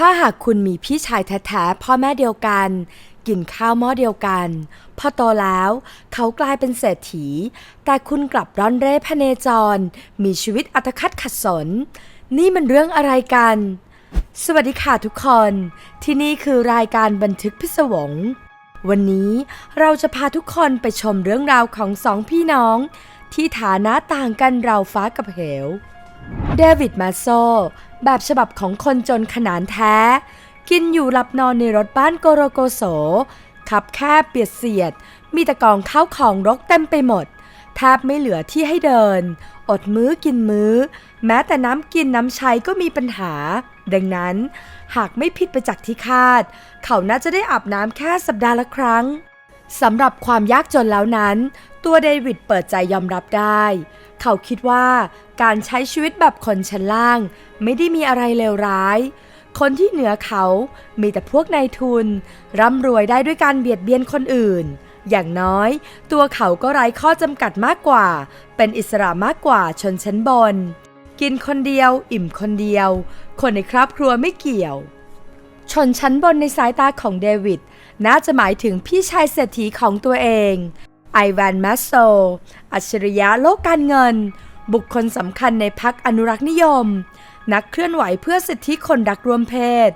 ถ้าหากคุณมีพี่ชายแท้ๆพ่อแม่เดียวกัน กินข้าวหม้อเดียวกัน พอโตแล้ว เขากลายเป็นเศรษฐี แต่คุณกลับร่อนเร่พเนจร มีชีวิตอัตคัดขัดสน นี่มันเรื่องอะไรกัน สวัสดีค่ะทุกคน ที่นี่คือรายการบันทึกพิศวง วันนี้เราจะพาทุกคนไปชมเรื่องราวของสองพี่น้อง ที่ฐานะต่างกันราวฟ้ากับเหว เดวิดมาโซ แบบฉบับของคนจนขนานแท้ กินอยู่หลับนอนในรถบ้านโกโรโกโสขับแคบเปียดเสียด มีต่กองข้าวของรกเต็มไปหมดแทบไม่เหลือที่ให้เดิน อดมื้อกินมื้อ แม้แต่น้ำกินน้ำใช้ก็มีปัญหา ดังนั้น หากไม่ผิดไปจากที่คาด เขาน่าจะได้อาบน้ำแค่สัปดาห์ละครั้งสำหรับความยากจนแล้วนั้น ตัวเดวิดเปิดใจยอมรับได้ เขาคิดว่าการใช้ชีวิตแบบคนชั้นล่าง ไม่ได้มีอะไรเลวร้าย คนที่เหนือเขามีแต่พวกนายทุน ร่ำรวยได้ด้วยการเบียดเบียนคนอื่น อย่างน้อย ตัวเขาก็ไร้ข้อจำกัดมากกว่า เป็นอิสระมากกว่าชนชั้นบน กินคนเดียว อิ่มคนเดียว คนในครอบครัวไม่เกี่ยว ชนชั้นบนในสายตาของเดวิดน่าจะหมายถึงพี่ชายเศรษฐีของตัวเอง ไอแวนแมสโซ อัจฉริยะโลกการเงิน บุคคลสำคัญในพักอนุรักษ์นิยม นักเคลื่อนไหวเพื่อสิทธิคนรักรวมเพศ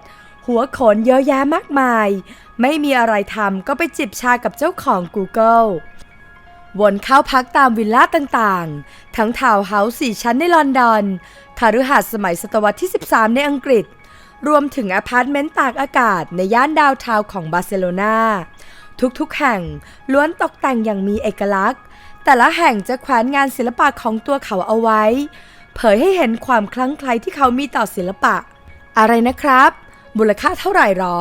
หัวโขนเยอะแยะมากมาย ไม่มีอะไรทำก็ไปจิบชากับเจ้าของ Google วนเข้าพักตามวิลล่าต่างๆ ทั้งทาวน์เฮาส์สี่ชั้นในลอนดอนคารุหาสสมัยศตวรรษที่ 13 ในอังกฤษ รวมถึงอพาร์ตเมนต์ตากอากาศในย่านดาวทาวของบาร์เซโลนา ทุกๆแห่งล้วนตกแต่งอย่างมีเอกลักษณ์ แต่ละแห่งจะแขวนงานศิลปะของตัวเขาเอาไว้ เผยให้เห็นความคลั่งไคล้ที่เขามีต่อศิลปะ อะไรนะครับ มูลค่าเท่าไหร่หรอ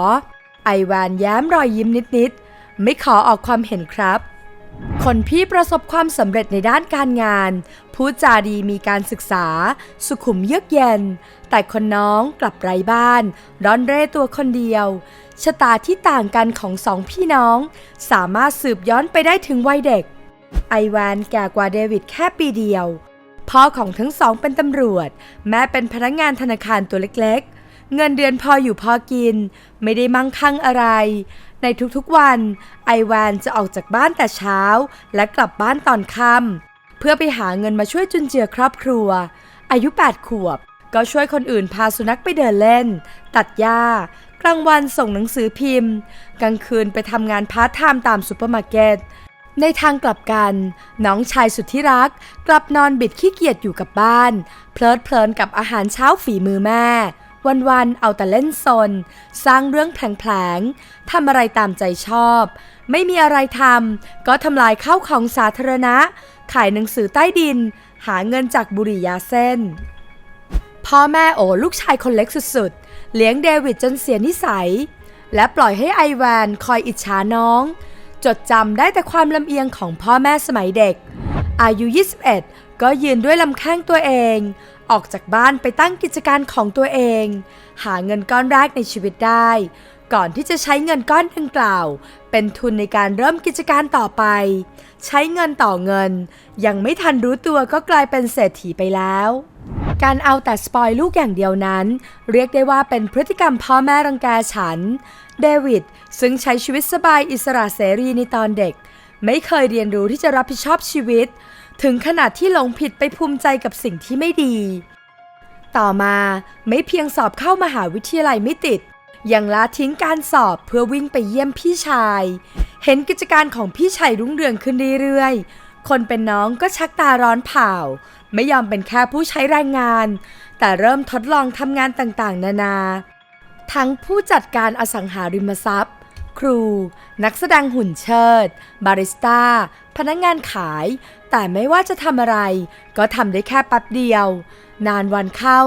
ไอแวนแย้มรอยยิ้มนิดๆ ไม่ขอออกความเห็นครับ คนพี่ประสบความสำเร็จในด้านการงาน พูดจาดีมีการศึกษา สุขุมเยือกเย็น แต่คนน้องกลับไร้บ้าน ร้อนเร่ตัวคนเดียว ชะตาที่ต่างกันของสองพี่น้อง สามารถสืบย้อนไปได้ถึงวัยเด็ก ไอแวนแก่กว่าเดวิดแค่ปีเดียว พ่อของทั้งสองเป็นตำรวจ แม่เป็นพนักงานธนาคารตัวเล็กๆ เงินเดือนพออยู่พอกิน ไม่ได้มั่งคั่งอะไร ในทุกๆวัน ไอแวนจะออกจากบ้านแต่เช้า และกลับบ้านตอนค่ำเพื่อไปหาเงินมาช่วยจุนเจือครอบครัว อายุ 8 ขวบก็ช่วยคนอื่นพาสุนัขไปเดินเล่น ตัดหญ้า กลางวันส่งหนังสือพิมพ์ กลางคืนไปทำงานพาร์ทไทม์ตามซูเปอร์มาร์เก็ตในทางกลับกัน น้องชายสุดที่รัก กลับนอนบิดขี้เกียจอยู่กับบ้าน เพลิดเพลินกับอาหารเช้าฝีมือแม่ วันๆเอาแต่เล่นซน สร้างเรื่องแผลงๆทำอะไรตามใจชอบ ไม่มีอะไรทำก็ทำลายข้าวของสาธารณะ ขายหนังสือใต้ดิน หาเงินจากบุหรี่ยาเส้น พ่อแม่โอลูกชายคนเล็กสุดๆ เลี้ยงเดวิดจนเสียนิสัย และปล่อยให้ไอแวนคอยอิจฉาน้อง จดจำได้แต่ความลำเอียงของพ่อแม่สมัยเด็ก อายุ 21 ก็ยืนด้วยลำแข้งตัวเอง ออกจากบ้านไปตั้งกิจการของตัวเอง หาเงินก้อนแรกในชีวิตได้ ก่อนที่จะใช้เงินก้อนดังกล่าว เป็นทุนในการเริ่มกิจการต่อไป ใช้เงินต่อเงิน ยังไม่ทันรู้ตัวก็กลายเป็นเศรษฐีไปแล้ว การเอาแต่สปอยลูกอย่างเดียวนั้น เรียกได้ว่าเป็นพฤติกรรมพ่อแม่รังแกฉัน เดวิดซึ่งใช้ชีวิตสบายอิสระเสรีในตอนเด็ก ไม่เคยเรียนรู้ที่จะรับผิดชอบชีวิต ถึงขนาดที่หลงผิดไปภูมิใจกับสิ่งที่ไม่ดี ต่อมาไม่เพียงสอบเข้ามหาวิทยาลัยไม่ติด ยังละทิ้งการสอบเพื่อวิ่งไปเยี่ยมพี่ชาย เห็นกิจการของพี่ชายรุ่งเรืองขึ้นเรื่อยๆ คนเป็นน้องก็ชักตาร้อนเผาไม่ยอมเป็นแค่ผู้ใช้แรงงาน แต่เริ่มทดลองทำงานต่างๆ นานา ทั้งผู้จัดการอสังหาริมทรัพย์ ครู นักแสดงหุ่นเชิด บาริสต้า พนักงานขาย แต่ไม่ว่าจะทำอะไร ก็ทำได้แค่แป๊บเดียว นานวันเข้า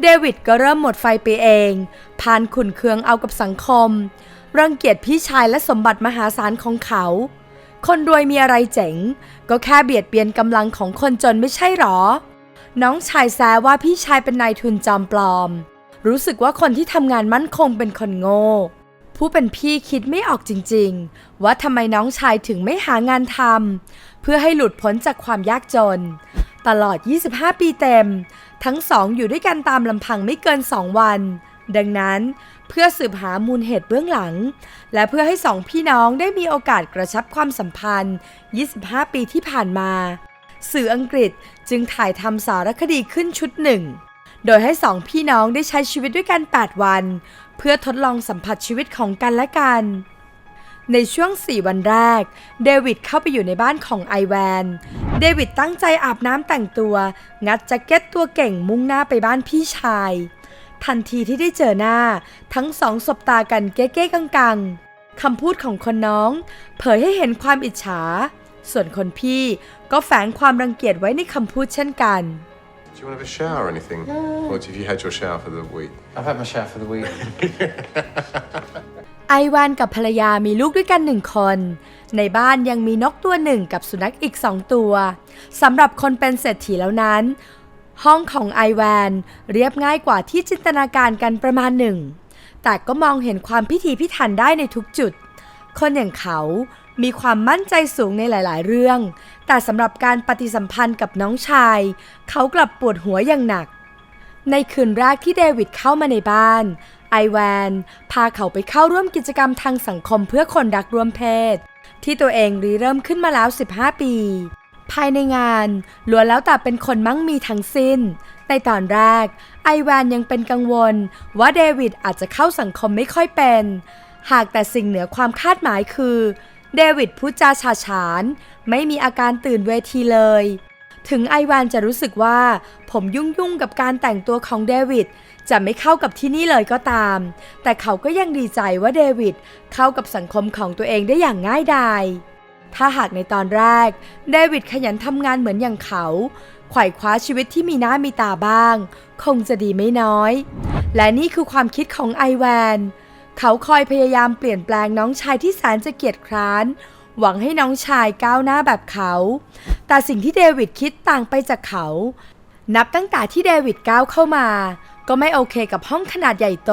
เดวิดก็เริ่มหมดไฟไปเอง พานขุนเคืองเอากับสังคม รังเกียจพี่ชายและสมบัติมหาศาลของเขา คนรวยมีอะไรเจ๋ง ก็แค่เบียดเบียนกำลังของคนจนไม่ใช่หรอ น้องชายแซว่าพี่ชายเป็นนายทุนจอมปลอม รู้สึกว่าคนที่ทำงานมั่นคงเป็นคนโง่ ผู้เป็นพี่คิดไม่ออกจริง ๆ ว่าทำไมน้องชายถึงไม่หางานทำเพื่อให้หลุดพ้นจากความยากจน ตลอด 25 ปีเต็ม ทั้งสองอยู่ด้วยกันตามลำพังไม่เกิน2วัน ดังนั้น เพื่อสืบหามูลเหตุเบื้องหลัง และเพื่อให้สองพี่น้องได้มีโอกาสกระชับความสัมพันธ์ 25 ปีที่ผ่านมา สื่ออังกฤษจึงถ่ายทำสารคดีขึ้นชุดหนึ่ง โดยให้สองพี่น้องได้ใช้ชีวิตด้วยกัน 8 วัน เพื่อทดลองสัมผัสชีวิตของกันและกัน ในช่วง 4 วันแรก เดวิดเข้าไปอยู่ในบ้านของไอแวน เดวิดตั้งใจอาบน้ำแต่งตัว งัดแจ็คเก็ตตัวเก่งมุ่งหน้าไปบ้านพี่ชาย ทันทีที่ได้เจอหน้า ทั้งสองสบตากันเก้ๆกังๆคำพูดของคนน้อง เผยให้เห็นความอิจฉา ส่วนคนพี่ก็แฝงความรังเกียจไว้ในคำพูดเช่นกัน Do you want to have a shower or anything? Or have you had your shower for the week? I've had my shower for the week. ไอวานกับภรรยามีลูกด้วยกันหนึ่งคน ในบ้านยังมีนกตัวหนึ่งกับสุนัขอีกสองตัว สำหรับคนเป็นเศรษฐีแล้วนั้น ห้องของไอแวนเรียบง่ายกว่าที่จินตนาการกันประมาณหนึ่ง แต่ก็มองเห็นความพิถีพิถันได้ในทุกจุด คนอย่างเขามีความมั่นใจสูงในหลาย ๆ เรื่อง แต่สำหรับการปฏิสัมพันธ์กับน้องชาย เขากลับปวดหัวอย่างหนัก ในคืนแรกที่เดวิดเข้ามาในบ้าน ไอแวนพาเขาไปเข้าร่วมกิจกรรมทางสังคมเพื่อคนรักร่วมเพศ ที่ตัวเองริเริ่มขึ้นมาแล้ว 15 ปี ภายในงานล้วนแล้วแต่เป็นคนมั่งมีทั้งสิ้น ในตอนแรก ไอแวนยังเป็นกังวล ว่าเดวิดอาจจะเข้าสังคมไม่ค่อยเป็น หากแต่สิ่งเหนือความคาดหมายคือ เดวิดพูดจาฉาฉาน ไม่มีอาการตื่นเวทีเลย ถึงไอวานจะรู้สึกว่า ผมยุ่งยุ่งกับการแต่งตัวของเดวิดจะไม่เข้ากับที่นี่เลยก็ตาม แต่เขาก็ยังดีใจว่าเดวิดเข้ากับสังคมของตัวเองได้อย่างง่ายดาย ถ้าหากในตอนแรก เดวิดขยันทำงานเหมือนอย่างเขา ไขว่คว้าชีวิตที่มีหน้ามีตาบ้าง คงจะดีไม่น้อย และนี่คือความคิดของไอแวน เขาคอยพยายามเปลี่ยนแปลงน้องชายที่แสนจะเกียจคร้าน หวังให้น้องชายก้าวหน้าแบบเขา แต่สิ่งที่เดวิดคิดต่างไปจากเขา นับตั้งแต่ที่เดวิดก้าวเข้ามา ก็ไม่โอเคกับห้องขนาดใหญ่โต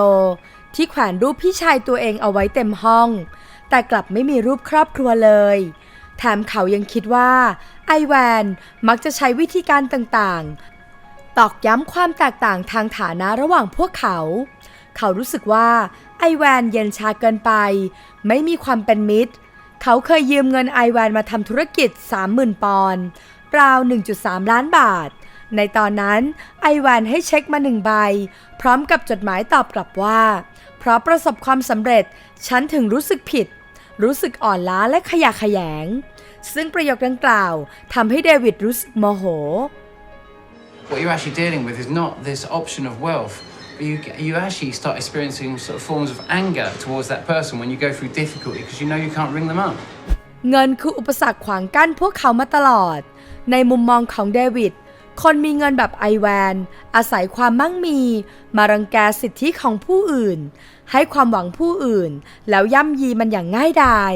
ที่แขวนรูปพี่ชายตัวเองเอาไว้เต็มห้อง แต่กลับไม่มีรูปครอบครัวเลย แถมเขายังคิดว่า ไอแวนมักจะใช้วิธีการต่างๆ ตอกย้ำความแตกต่างทางฐานะระหว่างพวกเขา เขารู้สึกว่า ไอแวนเย็นชาเกินไป ไม่มีความเป็นมิตร เขาเคยยืมเงินไอแวนมาทำธุรกิจ 30,000 ปอนด์ราว 1.3 ล้านบาท ในตอนนั้นไอแวนให้เช็คมาหนึ่งใบ พร้อมกับจดหมายตอบกลับว่า เพราะประสบความสำเร็จฉันถึงรู้สึกผิด รู้สึกอ่อนล้าและขยะแขยง ซึ่งประโยคดังกล่าวทำให้เดวิดรู้สึกโมโห What you're actually dealing with is not this option of wealth, but you, you actually start experiencing sort of forms of anger towards that person when you go through difficulty because you know you can't ring them up. เงินคืออุปสรรคขวางกั้นพวกเขามาตลอด ในมุมมองของเดวิดคนมีเงินแบบไอแวน อาศัยความมั่งมี มารังแกสิทธิของผู้อื่น ให้ความหวังผู้อื่น แล้วย่ำยีมันอย่างง่ายดาย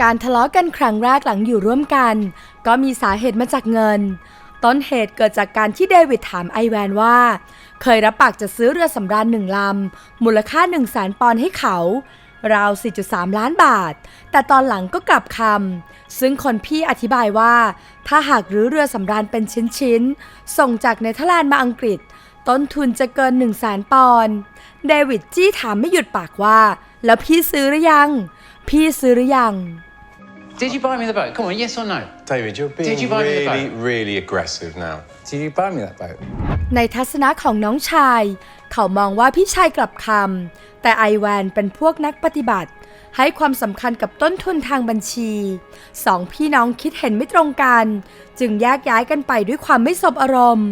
การทะเลาะกันครั้งแรกหลังอยู่ร่วมกัน ก็มีสาเหตุมาจากเงิน ต้นเหตุเกิดจากการที่เดวิดถามไอแวนว่า เคยรับปากจะซื้อเรือสำราญหนึ่งลำ มูลค่า1 0 0 0 0แสนปอนด์ให้เขา ราว 4.3 ล้านบาท แต่ตอนหลังก็กลับคำ ซึ่งคนพี่อธิบายว่า ถ้าหากรื้อเรือสำราญเป็นชิ้นๆ ส่งจากเนเธอร์แลนด์มาอังกฤษ ต้นทุนจะเกิน1 0 0 0 0แสนปอนด์เดวิดจี้ถามไม่หยุดปากว่า แล้วพี่ซื้อหรือยัง พี่ซื้อหรือยัง Did you buy me the boat? Come on, yes or no? David, you're being you buy me the really, boat? really aggressive now. Did you buy me that boat? ในทัศนะของน้องชาย เขามองว่าพี่ชายกลับคำแต่ไอแวนเป็นพวกนักปฏิบัติ ให้ความสำคัญกับต้นทุนทางบัญชี สองพี่น้องคิดเห็นไม่ตรงกัน จึงแยกย้ายกันไปด้วยความไม่สบอารมณ์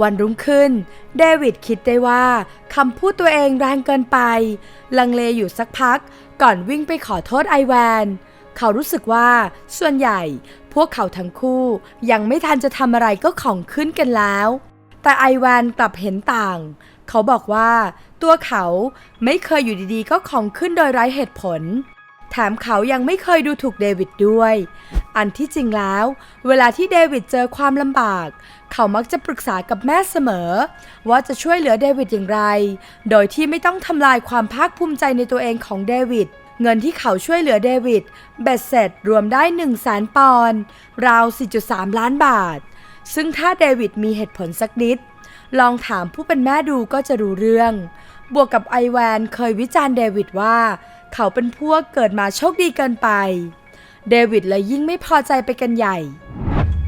วันรุ่งขึ้น เดวิดคิดได้ว่าคำพูดตัวเองแรงเกินไป ลังเลอยู่สักพัก ก่อนวิ่งไปขอโทษไอแวน เขารู้สึกว่าส่วนใหญ่พวกเขาทั้งคู่ยังไม่ทันจะทำอะไรก็ของขึ้นกันแล้ว แต่ไอแวนกลับเห็นต่าง เขาบอกว่าตัวเขาไม่เคยอยู่ดีๆ ก็ของขึ้นโดยไร้เหตุผล แถมเขายังไม่เคยดูถูกเดวิดด้วย อันที่จริงแล้ว เวลาที่เดวิดเจอความลำบาก เขามักจะปรึกษากับแม่เสมอ ว่าจะช่วยเหลือเดวิดอย่างไร โดยที่ไม่ต้องทำลายความภาคภูมิใจในตัวเองของเดวิดเงินที่เขาช่วยเหลือเดวิดเบ็ดเสร็จรวมได้ 1 0 0 0 0แสนปอนด์ราว 4.3 ล้านบาท ซึ่งถ้าเดวิดมีเหตุผลสักนิด ลองถามผู้เป็นแม่ดูก็จะรู้เรื่อง บวกกับไอแวนเคยวิจารณ์เดวิดว่า เขาเป็นพวกเกิดมาโชคดีเกินไป เดวิดเลยยิ่งไม่พอใจไปกันใหญ่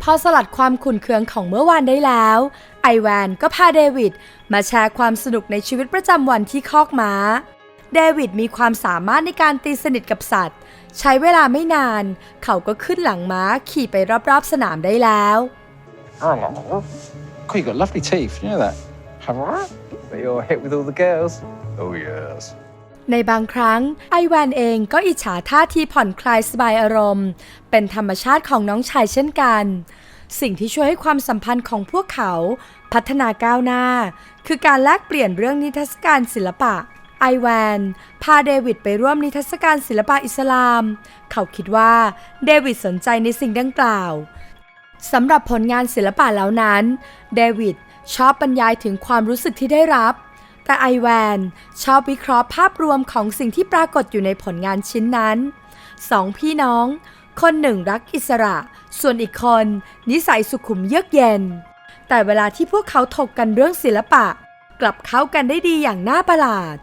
พอสลัดความขุ่นเคืองของเมื่อวานได้แล้ว ไอแวนก็พาเดวิดมาแชร์ความสนุกในชีวิตประจำวันที่คอกม้า เดวิดมีความสามารถในการตีสนิทกับสัตว์ ใช้เวลาไม่นาน เขาก็ขึ้นหลังม้าขี่ไปรอบๆสนามได้แล้ว Oh, you got lovely teeth. You know that? But you're hit with all the girls. Oh, yes. ในบางครั้งไอแวนเองก็อิจฉาท่าทีผ่อนคลายสบายอารมณ์ เป็นธรรมชาติของน้องชายเช่นกัน สิ่งที่ช่วยให้ความสัมพันธ์ของพวกเขาพัฒนาก้าวหน้า คือการแลกเปลี่ยนเรื่องนิทรรศการศิลปะไอแวนพาเดวิดไปร่วมนิทรรศการศิลปะอิสลาม เขาคิดว่าเดวิดสนใจในสิ่งดังกล่าวสำหรับผลงานศิลปะแล้วนั้น เดวิดชอบบรรยายถึงความรู้สึกที่ได้รับ แต่ไอแวนชอบวิเคราะห์ภาพรวมของสิ่งที่ปรากฏอยู่ในผลงานชิ้นนั้น สองพี่น้อง คนหนึ่งรักอิสระ ส่วนอีกคน นิสัยสุขุมเยือกเย็น แต่เวลาที่พวกเขาถกกันเรื่องศิลปะ กลับเข้ากันได้ดีอย่างน่าประหลาด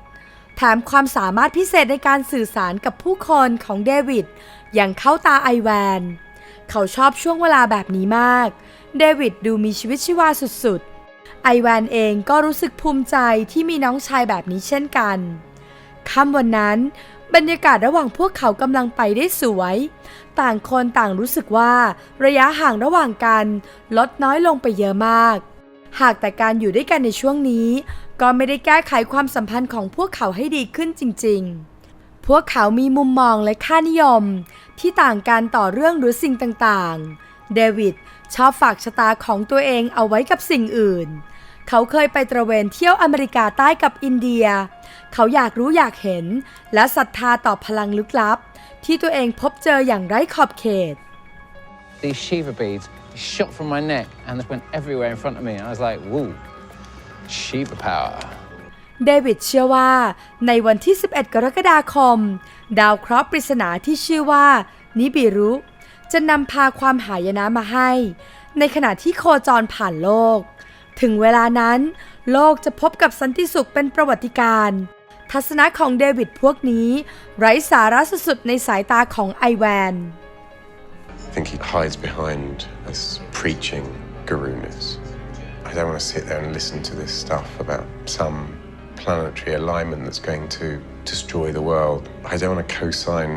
แถมความสามารถพิเศษในการสื่อสารกับผู้คนของเดวิดอย่างเข้าตาไอแวน เขาชอบช่วงเวลาแบบนี้มาก เดวิดดูมีชีวิตชีวาสุดๆ ไอแวนเองก็รู้สึกภูมิใจที่มีน้องชายแบบนี้เช่นกันค่ำวันนั้น บรรยากาศระหว่างพวกเขากำลังไปได้สวย ต่างคนต่างรู้สึกว่า ระยะห่างระหว่างกันลดน้อยลงไปเยอะมาก หากแต่การอยู่ด้วยกันในช่วงนี้ ก็ไม่ได้แก้ไขความสัมพันธ์ของพวกเขาให้ดีขึ้นจริง ๆ พวกเขามีมุมมองและค่านิยม ที่ต่างกันต่อเรื่องหรือสิ่งต่างๆ เดวิด ชอบฝากชะตาของตัวเองเอาไว้กับสิ่งอื่น เขาเคยไปตระเวนเที่ยวอเมริกาใต้กับอินเดีย เขาอยากรู้อยากเห็น และศรัทธาต่อพลังลึกลับ ที่ตัวเองพบเจออย่างไร้ขอบเขต These Shiva beads shot from my neck and they went everywhere in front of me. And I was like, whoa, Shiva power. เดวิดเชื่อว่า ในวันที่ 11 กรกฎาคม ดาวเคราะห์ปริศนาที่ชื่อว่า นิบิรุ จะนำพาความหายนะมาให้ ในขณะที่โคจรผ่านโลก ถึงเวลานั้น โลกจะพบกับสันติสุขเป็นประวัติการทัศนะของเดวิดพวกนี้ ไร้สาระสุดๆในสายตาของไอแวน I think he hides behind this preaching guruness. I don't want to sit there and listen to this stuff about some planetary alignment that's going to destroy the world. I don't want to co sign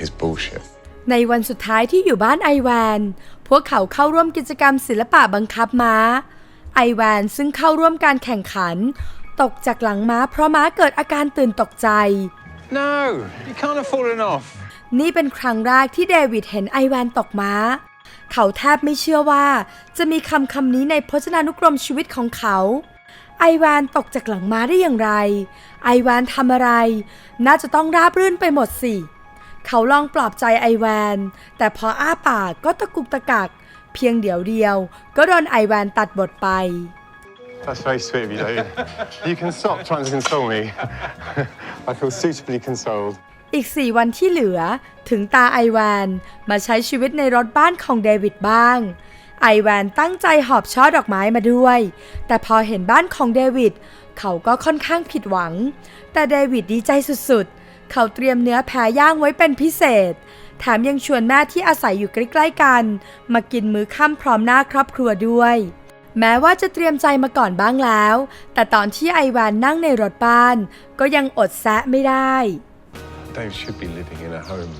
his bullshit. ในวันสุดท้ายที่อยู่บ้านไอแวน พวกเขาเข้าร่วมกิจกรรมศิลปะบังคับม้า ไอแวนซึ่งเข้าร่วมการแข่งขัน ตกจากหลังม้าเพราะม้าเกิดอาการตื่นตกใจ No, you can't have fallen off. นี่เป็นครั้งแรกที่เดวิดเห็นไอแวนตกม้า เขาแทบไม่เชื่อว่า จะมีคำคำนี้ในพจนานุกรมชีวิตของเขา ไอแวนตกจากหลังม้าได้อย่างไร ไอแวนทำอะไร น่าจะต้องราบรื่นไปหมดสิ เขาลองปลอบใจไอแวน แต่พออ้าปากก็ตะกุกตะกัก เพียงเดี๋ยวเดียว ก็โดนไอแวนตัดบทไป That's very sweet of you, David. you can stop trying to console me. I feel suitably consoled. อีก 4 วันที่เหลือถึงตาไอแวนมาใช้ชีวิตในรถบ้านของเดวิดบ้าง ไอแวนตั้งใจหอบช่อดอกไม้มาด้วย แต่พอเห็นบ้านของเดวิดเขาก็ค่อนข้างผิดหวัง แต่เดวิดดีใจสุดๆ เขาเตรียมเนื้อแพะย่างไว้เป็นพิเศษ แถมยังชวนแม่ที่อาศัยอยู่ใกล้ๆกัน มากินมื้อค่ำพร้อมหน้าครอบครัวด้วย แม้ว่าจะเตรียมใจมาก่อนบ้างแล้ว แต่ตอนที่ไอแวนนั่งในรถบ้าน ก็ยังอดแซะไม่ได้ Dave should be living in a home,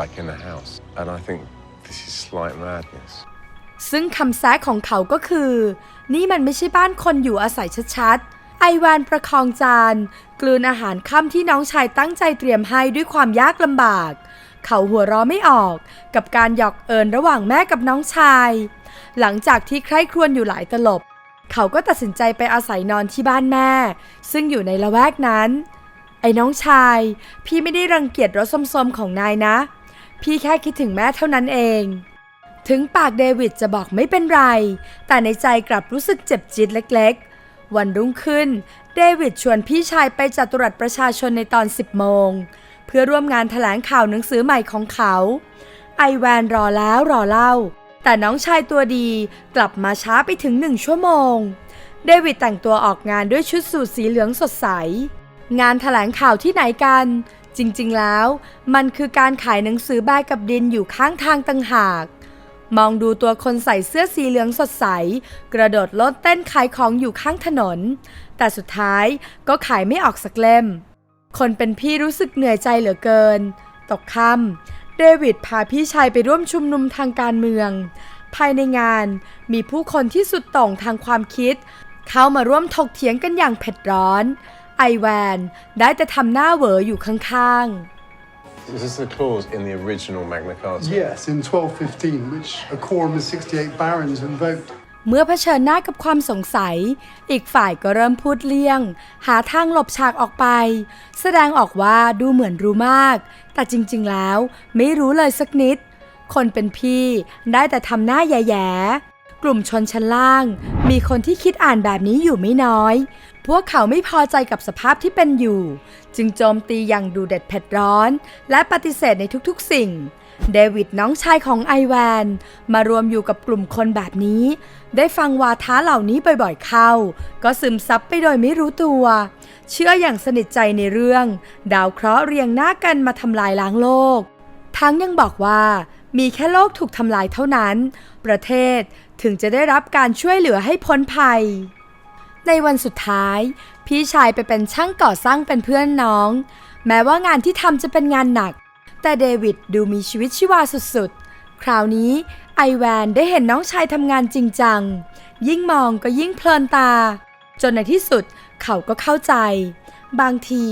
like in a house. And I think this is slight madness. ซึ่งคำแซะของเขาก็คือ นี่มันไม่ใช่บ้านคนอยู่อาศัยชัดๆ ไอวานประคองจาน กลืนอาหารค่ำที่น้องชายตั้งใจเตรียมให้ด้วยความยากลำบาก เขาหัวเราะไม่ออกกับการหยอกเอิญระหว่างแม่กับน้องชาย หลังจากที่ใคร่ครวญอยู่หลายตลบ เขาก็ตัดสินใจไปอาศัยนอนที่บ้านแม่ ซึ่งอยู่ในละแวกนั้น ไอ้น้องชาย พี่ไม่ได้รังเกียจรสส้มๆของนายนะ พี่แค่คิดถึงแม่เท่านั้นเองถึงปากเดวิดจะบอกไม่เป็นไร แต่ในใจกลับรู้สึกเจ็บจิตเล็กๆ วันรุ่งขึ้น เดวิดชวนพี่ชายไปจัตุรัสประชาชนในตอน 10 โมง เพื่อร่วมงานแถลงข่าวหนังสือใหม่ของเขา ไอแวนรอแล้วรอเล่า แต่น้องชายตัวดีกลับมาช้าไปถึงหนึ่งชั่วโมง เดวิดแต่งตัวออกงานด้วยชุดสูทสีเหลืองสดใส งานถแถลงข่าวที่ไหนกัน จริงๆแล้ว มันคือการขายหนังสือแบกกับดินอยู่ข้างทางต่างหาก มองดูตัวคนใส่เสื้อสีเหลืองสดใส กระโดดโลดเต้นขายของอยู่ข้างถนน แต่สุดท้ายก็ขายไม่ออกสักเล่ม คนเป็นพี่รู้สึกเหนื่อยใจเหลือเกิน ตกค่ำเดวิดพาพี่ชายไปร่วมชุมนุมทางการเมือง ภายในงานมีผู้คนที่สุดต่องทางความคิด เข้ามาร่วมถกเถียงกันอย่างเผ็ดร้อน ไอแวนได้แต่ทำหน้าเหวออยู่ข้างๆ Is this the clause in the original Magna Carta? Yes, in 1215, which a quorum of 68 barons invoked. เมื่อเผชิญหน้ากับความสงสัย อีกฝ่ายก็เริ่มพูดเลี่ยง หาทางหลบฉากออกไป แสดงออกว่าดูเหมือนรู้มาก แต่จริงๆแล้วไม่รู้เลยสักนิด คนเป็นพี่ได้แต่ทำหน้าแย่ๆกลุ่มชนชั้นล่าง มีคนที่คิดอ่านแบบนี้อยู่ไม่น้อย พวกเขาไม่พอใจกับสภาพที่เป็นอยู่ จึงโจมตีอย่างดูเด็ดเผ็ดร้อน และปฏิเสธในทุกๆสิ่ง เดวิดน้องชายของไอแวน มารวมอยู่กับกลุ่มคนแบบนี้ ได้ฟังวาทะเหล่านี้บ่อยๆเข้า ก็ซึมซับไปโดยไม่รู้ตัว เชื่ออย่างสนิทใจในเรื่อง ดาวเคราะห์เรียงหน้ากันมาทำลายล้างโลก ทั้งยังบอกว่ามีแค่โลกถูกทำลายเท่านั้น ประเทศถึงจะได้รับการช่วยเหลือให้พ้นภัย ในวันสุดท้าย พี่ชายไปเป็นช่างก่อสร้างเป็นเพื่อนน้อง แม้ว่างานที่ทำจะเป็นงานหนัก แต่เดวิดดูมีชีวิตชีวาสุดๆ คราวนี้ไอแวนได้เห็นน้องชายทำงานจริงจัง ยิ่งมองก็ยิ่งเพลินตา จนในที่สุดเขาก็เข้าใจ บางที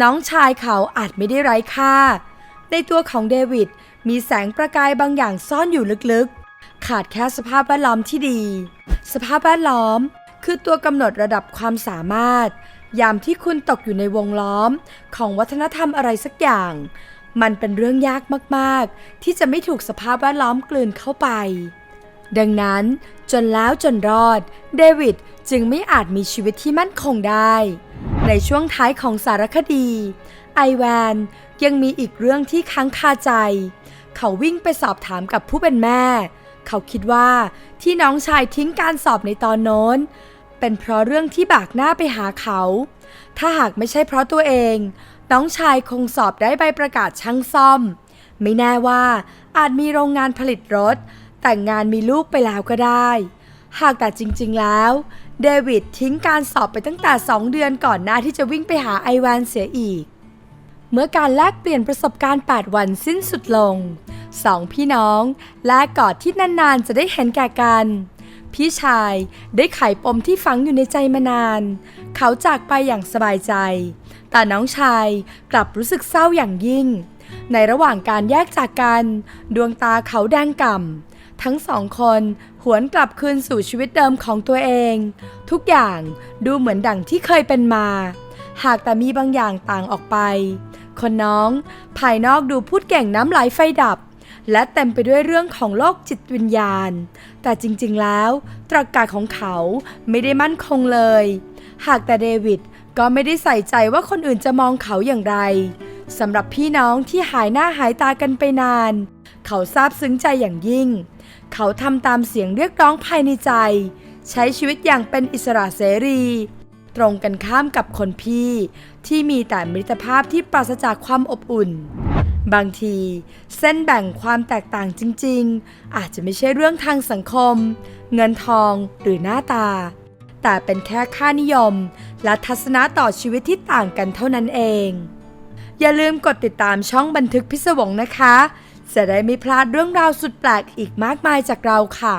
น้องชายเขาอาจไม่ได้ไร้ค่า ในตัวของเดวิดมีแสงประกายบางอย่างซ่อนอยู่ลึกๆ ขาดแค่สภาพแวดล้อมที่ดี สภาพแวดล้อม คือตัวกำหนดระดับความสามารถ ยามที่คุณตกอยู่ในวงล้อมของวัฒนธรรมอะไรสักอย่าง มันเป็นเรื่องยากมากๆ ที่จะไม่ถูกสภาพแวดล้อมกลืนเข้าไป ดังนั้นจนแล้วจนรอด เดวิดจึงไม่อาจมีชีวิตที่มั่นคงได้ ในช่วงท้ายของสารคดี ไอแวนยังมีอีกเรื่องที่ค้างคาใจ เขาวิ่งไปสอบถามกับผู้เป็นแม่ เขาคิดว่าที่น้องชายทิ้งการสอบในตอนโน้น เป็นเพราะเรื่องที่บากหน้าไปหาเขา ถ้าหากไม่ใช่เพราะตัวเอง น้องชายคงสอบได้ใบประกาศช่างซ่อม ไม่แน่ว่าอาจมีโรงงานผลิตรถ แต่งงานมีลูกไปแล้วก็ได้ หากแต่จริงๆแล้ว เดวิดทิ้งการสอบไปตั้งแต่2เดือนก่อนหน้าที่จะวิ่งไปหาไอแวนเสียอีก เมื่อการแลกเปลี่ยนประสบการณ์ 8 วันสิ้นสุดลงสองพี่น้องแลกกอดที่นานๆจะได้เห็นแก่กัน พี่ชายได้ไขปมที่ฝังอยู่ในใจมานาน เขาจากไปอย่างสบายใจ แต่น้องชายกลับรู้สึกเศร้าอย่างยิ่ง ในระหว่างการแยกจากกัน ดวงตาเขาแดงก่ำ ทั้งสองคนหวนกลับคืนสู่ชีวิตเดิมของตัวเอง ทุกอย่างดูเหมือนดังที่เคยเป็นมา หากแต่มีบางอย่างต่างออกไป คนน้องภายนอกดูพูดเก่งน้ำไหลไฟดับ และเต็มไปด้วยเรื่องของโลกจิตวิญญาณ แต่จริงๆแล้ว ตรรกะของเขาไม่ได้มั่นคงเลย หากแต่เดวิดก็ไม่ได้ใส่ใจว่าคนอื่นจะมองเขาอย่างไรสำหรับพี่น้องที่หายหน้าหายตากันไปนาน เขาซาบซึ้งใจอย่างยิ่ง เขาทำตามเสียงเรียกร้องภายในใจ ใช้ชีวิตอย่างเป็นอิสระเสรี ตรงกันข้ามกับคนพี่ที่มีแต่มิตรภาพที่ปราศจากความอบอุ่น บางที เส้นแบ่งความแตกต่างจริง ๆ อาจจะไม่ใช่เรื่องทางสังคม เงินทองหรือหน้าตา แต่เป็นแค่ค่านิยม และทัศนะต่อชีวิตที่ต่างกันเท่านั้นเอง อย่าลืมกดติดตามช่องบันทึกพิศวงนะคะ จะได้ไม่พลาดเรื่องราวสุดแปลกอีกมากมายจากเราค่ะ